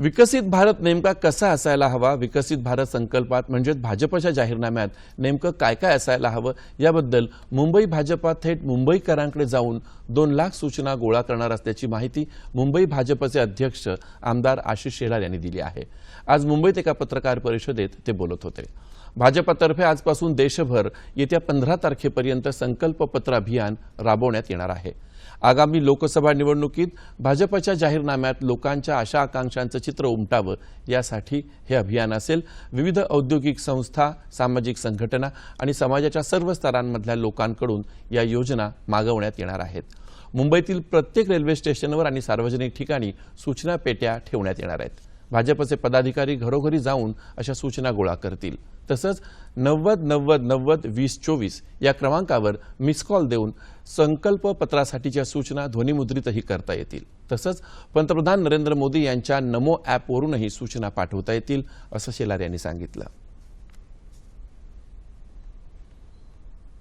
विकसित भारत नेमका कसा असायला हवा? विकसित भारत संकल्पात म्हणजेच भाजपच्या जाहीरनाम्यात नेमकं काय काय असायला हवं? याबद्दल मुंबई भाजपा थेट मुंबईकरांकडे जाऊन दोन लाख सूचना गोळा करणार असल्याची माहिती मुंबई भाजपचे अध्यक्ष आमदार आशिष शेलार यांनी दिली आहे. आज मुंबईत एका पत्रकार परिषदेत ते बोलत होते. भाजपातर्फे आजपासून देशभर येत्या पंधरा तारखेपर्यंत संकल्पपत्र अभियान राबवण्यात येणार आहे. आगामी लोकसभा निवडणुकीत भाजपच्या जाहीरनाम्यात लोकांच्या आशा आकांक्षांचं चित्र उमटावं यासाठी हे अभियान असेल. विविध औद्योगिक संस्था सामाजिक संघटना आणि समाजाच्या सर्व स्तरांमधल्या लोकांकडून या योजना मागवण्यात येणार आहेत. मुंबईतील प्रत्येक रेल्वे स्टेशनवर आणि सार्वजनिक ठिकाणी सूचना पेट्या ठेवण्यात येणार आहेत. भाजपचे पदाधिकारी घरोघरी जाऊन अशा सूचना गोळा करतील. तसंच नव्वद नव्वद नव्वद वीस चोवीस या क्रमांकावर मिस कॉल देऊन संकल्प पत्रासाठीच्या सूचना ध्वनिमुद्रितही करता येतील. तसंच पंतप्रधान नरेंद्र मोदी यांच्या नमो ॲपवरूनही सूचना पाठवता येतील असं शेलार यांनी सांगितलं.